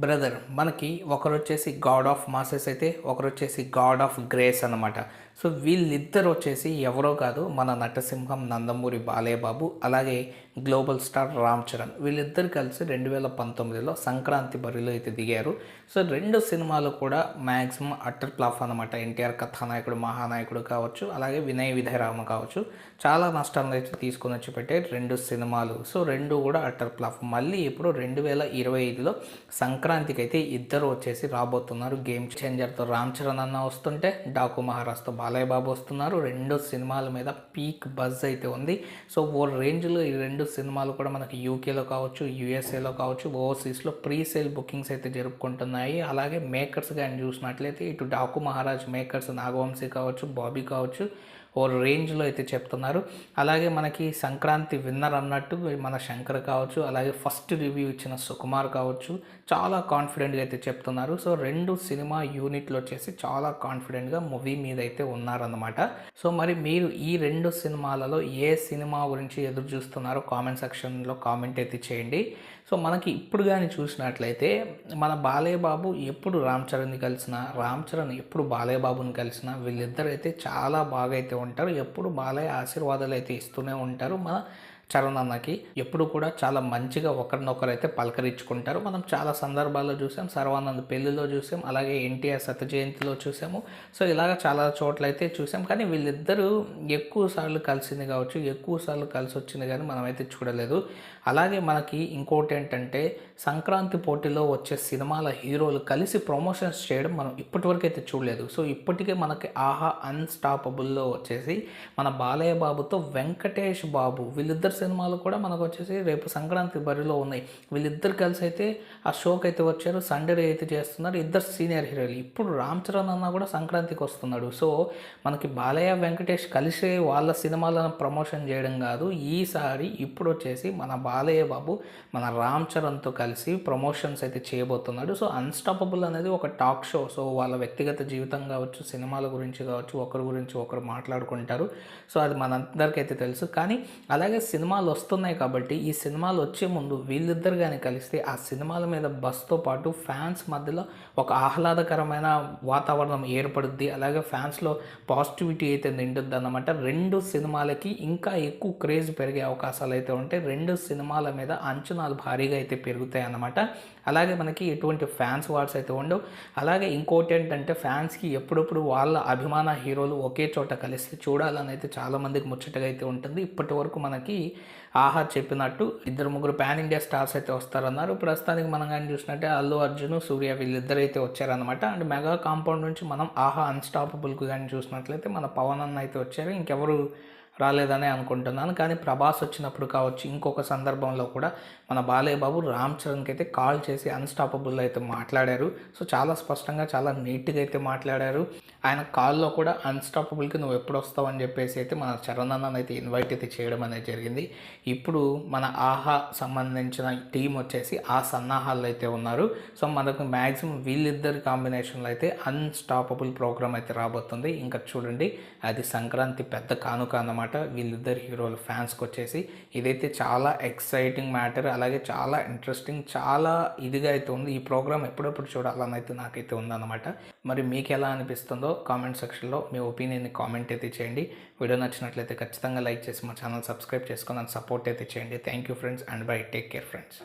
Brother మనకి ఒకరు వచ్చేసి గాడ్ ఆఫ్ మాసెస్ అయితే ఒకరు వచ్చేసి గాడ్ ఆఫ్ గ్రేస్ అనమాట సో వీళ్ళిద్దరు వచ్చేసి ఎవరో కాదు మన నటసింహం నందమూరి బాలయ్యబాబు అలాగే గ్లోబల్ స్టార్ రామ్ చరణ్. వీళ్ళిద్దరు కలిసి రెండు వేల పంతొమ్మిదిలో సంక్రాంతి బరిలో అయితే దిగారు. సో రెండు సినిమాలు కూడా మ్యాక్సిమం అట్టర్ ప్లాఫ్ అనమాట ఎన్టీఆర్ కథానాయకుడు మహానాయకుడు కావచ్చు అలాగే వినయ్ విధయరామ కావచ్చు. చాలా నష్టాలను అయితే తీసుకొని వచ్చి పెట్టే రెండు సినిమాలు. సో రెండు కూడా అట్టర్ ప్లాఫ్. మళ్ళీ ఇప్పుడు రెండు వేల ఇరవై ఐదులో సంక్రాంతికి అయితే ఇద్దరు వచ్చేసి రాబోతున్నారు గేమ్ చేంజర్తో. రామ్ చరణ్ అన్న వస్తుంటే డాకు మహారాజ్తో బాలయ్య బాబు వస్తున్నారు. రెండు సినిమాల మీద పీక్ బజ్ అయితే ఉంది. సో ఓ రేంజ్లో ఈ రెండు సినిమాలు కూడా మనకి యూకేలో కావచ్చు యూఎస్ఏలో కావచ్చు ఓవర్సీస్లో ప్రీ సేల్ బుకింగ్స్ అయితే జరుపుకుంటున్నాయి. అలాగే మేకర్స్ కానీ చూసినట్లయితే ఇటు డాకు మహారాజ్ మేకర్స్ నాగవంశీ కావచ్చు బాబీ కావచ్చు ఓ రేంజ్లో అయితే చెప్తున్నారు. అలాగే మనకి సంక్రాంతి విన్నర్ అన్నట్టు మన శంకర్ కావచ్చు అలాగే ఫస్ట్ రివ్యూ ఇచ్చిన సుకుమార్ కావచ్చు చాలా కాన్ఫిడెంట్గా అయితే చెప్తున్నారు. సో రెండు సినిమా యూనిట్లు వచ్చేసి చాలా కాన్ఫిడెంట్గా మూవీ మీద అయితే ఉన్నారన్నమాట. సో మరి మీరు ఈ రెండు సినిమాలలో ఏ సినిమా గురించి ఎదురు చూస్తున్నారో కామెంట్ సెక్షన్లో కామెంట్ అయితే చేయండి. సో మనకి ఇప్పుడు కానీ చూసినట్లయితే మన బాలయ్యబాబు ఎప్పుడు రామ్ చరణ్ని కలిసినా రామ్ చరణ్ ఎప్పుడు బాలయ్యబాబుని కలిసినా కలిసిన వీళ్ళిద్దరు అయితే చాలా బాగా అయితే ఉంటారు. ఎప్పుడు బాలయ్య ఆశీర్వాదాలు అయితే ఇస్తూనే ఉంటారు. మన చరణ్ అన్నకి ఎప్పుడు కూడా చాలా మంచిగా ఒకరినొకరు అయితే పలకరించుకుంటారు. మనం చాలా సందర్భాల్లో చూసాం సర్వానంద్ పెళ్ళిలో చూసాం అలాగే ఎన్టీఆర్ సత జయంతిలో చూసాము. సో ఇలాగ చాలా చోట్ల అయితే చూసాం. కానీ వీళ్ళిద్దరూ ఎక్కువ సార్లు కలిసింది కావచ్చు ఎక్కువ సార్లు కలిసి వచ్చింది కానీ మనమైతే చూడలేదు. అలాగే మనకి ఇంకోటి ఏంటంటే సంక్రాంతి పోటీలో వచ్చే సినిమాల హీరోలు కలిసి ప్రమోషన్స్ చేయడం మనం ఇప్పటివరకు అయితే చూడలేదు. సో ఇప్పటికే మనకి ఆహా అన్స్టాపబుల్లో వచ్చేసి మన బాలయ్య బాబుతో వెంకటేష్ బాబు వీళ్ళిద్దరు సినిమాలు కూడా మనకు వచ్చేసి రేపు సంక్రాంతి బరిలో ఉన్నాయి. వీళ్ళిద్దరు కలిసి అయితే ఆ షోకి అయితే వచ్చారు. సండే అయితే చేస్తున్నారు. ఇద్దరు సీనియర్ హీరోలు. ఇప్పుడు రామ్ చరణ్ అన్న కూడా సంక్రాంతికి వస్తున్నాడు. సో మనకి బాలయ్య వెంకటేష్ కలిసి వాళ్ళ సినిమాలను ప్రమోషన్ చేయడం కాదు. ఈసారి ఇప్పుడు వచ్చేసి మన బాలయ్య బాబు మన రామ్ చరణ్తో కలిసి ప్రమోషన్స్ అయితే చేయబోతున్నాడు. సో అన్స్టాపబుల్ అనేది ఒక టాక్ షో. సో వాళ్ళ వ్యక్తిగత జీవితం కావచ్చు సినిమాల గురించి కావచ్చు ఒకరి గురించి ఒకరు మాట్లాడుకుంటారు. సో అది మనందరికైతే తెలుసు. కానీ అలాగే సినిమా సినిమాలు వస్తున్నాయి కాబట్టి ఈ సినిమాలు వచ్చే ముందు వీళ్ళిద్దరు కానీ కలిస్తే ఆ సినిమాల మీద బస్తో పాటు ఫ్యాన్స్ మధ్యలో ఒక ఆహ్లాదకరమైన వాతావరణం ఏర్పడుద్ది. అలాగే ఫ్యాన్స్లో పాజిటివిటీ అయితే నిండుద్ది అన్నమాట. రెండు సినిమాలకి ఇంకా ఎక్కువ క్రేజ్ పెరిగే అవకాశాలు అయితే ఉంటాయి. రెండు సినిమాల మీద అంచనాలు భారీగా అయితే పెరుగుతాయి అన్నమాట. అలాగే మనకి ఎటువంటి ఫ్యాన్స్ వార్స్ అయితే ఉండవు. అలాగే ఇంకోటి ఏంటంటే ఫ్యాన్స్కి ఎప్పుడప్పుడు వాళ్ళ అభిమాన హీరోలు ఒకే చోట కలిసి చూడాలని అయితే చాలామందికి ముచ్చటగా అయితే ఉంటుంది. ఇప్పటి వరకు మనకి ఆహా చెప్పినట్టు ఇద్దరు ముగ్గురు పాన్ ఇండియా స్టార్స్ అయితే వస్తారన్నారు. ప్రస్తుతానికి మనం కానీ చూసినట్టే అల్లు అర్జున్ సూర్య వీళ్ళిద్దరు అయితే వచ్చారనమాట అండ్ మెగా కాంపౌండ్ నుంచి మనం ఆహా అన్స్టాపబుల్కి కానీ చూసినట్లయితే మన పవన్ అన్న అయితే వచ్చారు. ఇంకెవరు రాలేదని అనుకుంటున్నాను. కానీ ప్రభాస్ వచ్చినప్పుడు కావచ్చు ఇంకొక సందర్భంలో కూడా మన బాలయ్యబాబు రామ్ చరణ్కి అయితే కాల్ చేసి అన్స్టాపబుల్ అయితే మాట్లాడారు. సో చాలా స్పష్టంగా చాలా నీట్గా అయితే మాట్లాడారు. ఆయన కాల్లో కూడా అన్స్టాపబుల్కి నువ్వు ఎప్పుడు వస్తావు అని చెప్పేసి అయితే మన చరణ్ అన్న అయితే ఇన్వైట్ అయితే చేయడం అనేది జరిగింది. ఇప్పుడు మన ఆహా సంబంధించిన టీం వచ్చేసి ఆ సన్నాహాల్లో అయితే ఉన్నారు. సో మనకు మ్యాక్సిమం వీళ్ళిద్దరి కాంబినేషన్లో అయితే అన్స్టాపబుల్ ప్రోగ్రామ్ అయితే రాబోతుంది. ఇంకా చూడండి అది సంక్రాంతి పెద్ద కానుక అన్నమాట. వీళ్ళిద్దరు హీరోల ఫ్యాన్స్కి వచ్చేసి ఇదైతే చాలా ఎక్సైటింగ్ మ్యాటర్ అలాగే చాలా ఇంట్రెస్టింగ్ చాలా ఇదిగా అయితే ఉంది. ఈ ప్రోగ్రామ్ ఎప్పుడెప్పుడు చూడాలని అయితే నాకైతే ఉందన్నమాట. మరి మీకు ఎలా అనిపిస్తుందో కామెంట్ సెక్షన్లో మీ ఒపీనియన్ని కామెంట్ అయితే చేయండి. వీడియో నచ్చినట్లయితే ఖచ్చితంగా లైక్ చేసి మా ఛానల్ సబ్స్క్రైబ్ చేసుకొని సపోర్ట్ అయితే చేయండి. Thank you friends and bye. Take care friends.